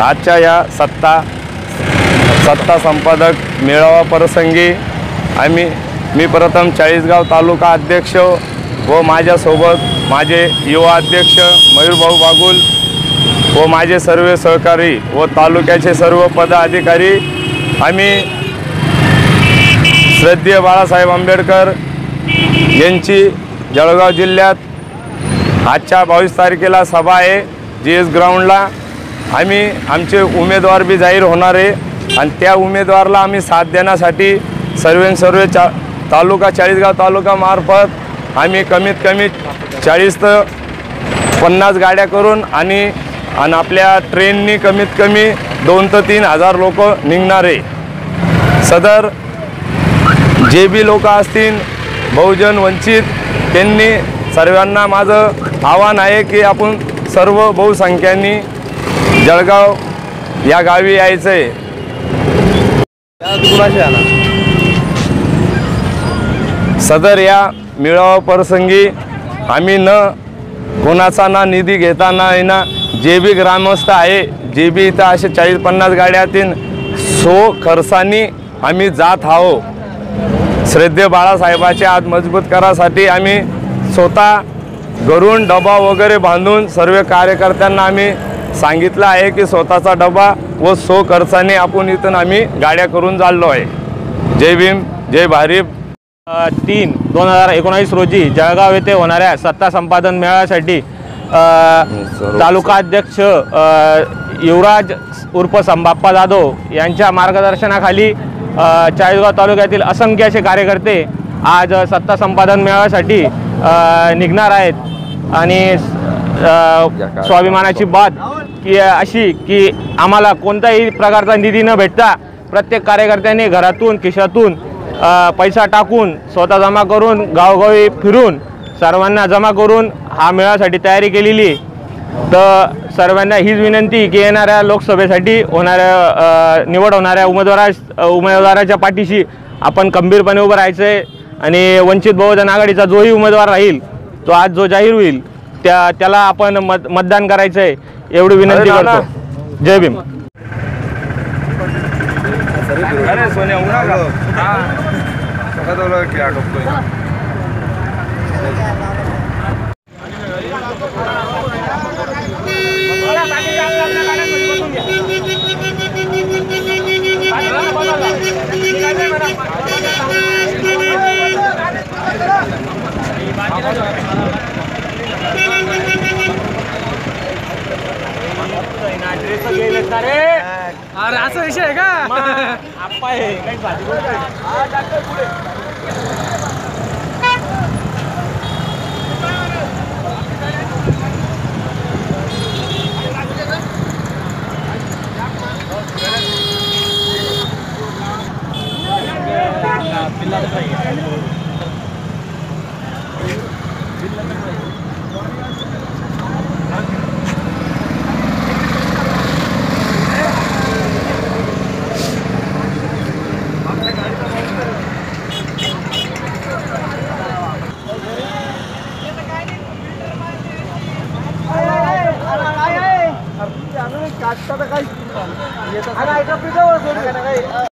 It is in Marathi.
आजच्या या सत्ता सत्ता संपादक मेळावा प्रसंगी आम्ही मी प्रथम चाळीसगाव तालुका अध्यक्ष व माझ्यासोबत माझे युवा अध्यक्ष मयूरभाऊ बागुल व माझे सर्व सहकारी व तालुक्याचे सर्व पदाधिकारी आम्ही श्रद्धेय बाळासाहेब आंबेडकर यांची जळगाव जिल्ह्यात आजच्या बावीस तारखेला सभा आहे. जी एस ग्राउंडला आम्ही आमचे उमेदवार बी जाहीर होणार आहे. आणि त्या उमेदवारला आम्ही साथ देण्यासाठी सर्वे सर्व चा तालुका चाळीसगाव तालुकामार्फत आम्ही कमीत कमी चाळीस तर पन्नास गाड्या करून आणि आणि आपल्या ट्रेननी कमीत कमी दोन ते तीन हजार लोक निघणार आहे. सदर जे बी लोक असतील बहुजन वंचित त्यांनी सर्वांना माझं आव्हान आहे की आपण सर्व बहुसंख्यांनी जळगाव या गावी यायचं आहे सदर या मेळावा प्रसंगी आम्ही न कोणाचा ना निधी घेता ना जे बी ग्रामस्थ आहे जे बी इथं असे चाळीस पन्नास गाड्यातील सो खर्चानी आम्ही जात आहो. श्रद्धे बाळासाहेबाचे आत मजबूत करासाठी आम्ही स्वतः घरून डबा वगैरे बांधून सर्व कार्यकर्त्यांना आम्ही सांगितलं आहे की स्वतःचा डबा व सो खर्चाने आपण इथून आम्ही गाड्या करून चाललो आहे. जय भीम जय भारीप. तीन दोन हजार एकोणावीस रोजी जळगाव येथे होणाऱ्या सत्ता संपादन मेळाव्यासाठी तालुकाध्यक्ष तालुका अध्यक्ष युवराज उर्फ संबाप्पा जाधव यांच्या मार्गदर्शनाखाली चाळीसगाव तालुक्यातील असंख्य असे कार्यकर्ते आज सत्ता संपादन मेळाव्यासाठी निघणार आहेत. आणि स्वाभिमानाची बात की अशी की आम्हाला कोणताही प्रकारचा निधी न भेटता प्रत्येक कार्यकर्त्यांनी घरातून खिशातून पैसा टाकून स्वतः जमा करून गावोगावी फिरून सर्वांना जमा करून हा मेळासाठी तयारी केलेली तर सर्वांना हीच विनंती की येणाऱ्या लोकसभेसाठी होणाऱ्या निवड होणाऱ्या उमेदवारा उमेदवाराच्या पाठीशी आपण खंबीरपणे उभं राहायचं आहे. आणि वंचित बहुजन आघाडीचा जोही उमेदवार राहील तो आज जो जाहीर होईल त्या त्याला आपण मत मतदान करायचं आहे एवढी विनंती. करतो. जय भीम. सोन्या उन्हा का अरे असा विषय आहे का? पिल्ला 戦い。Ada itu video, ada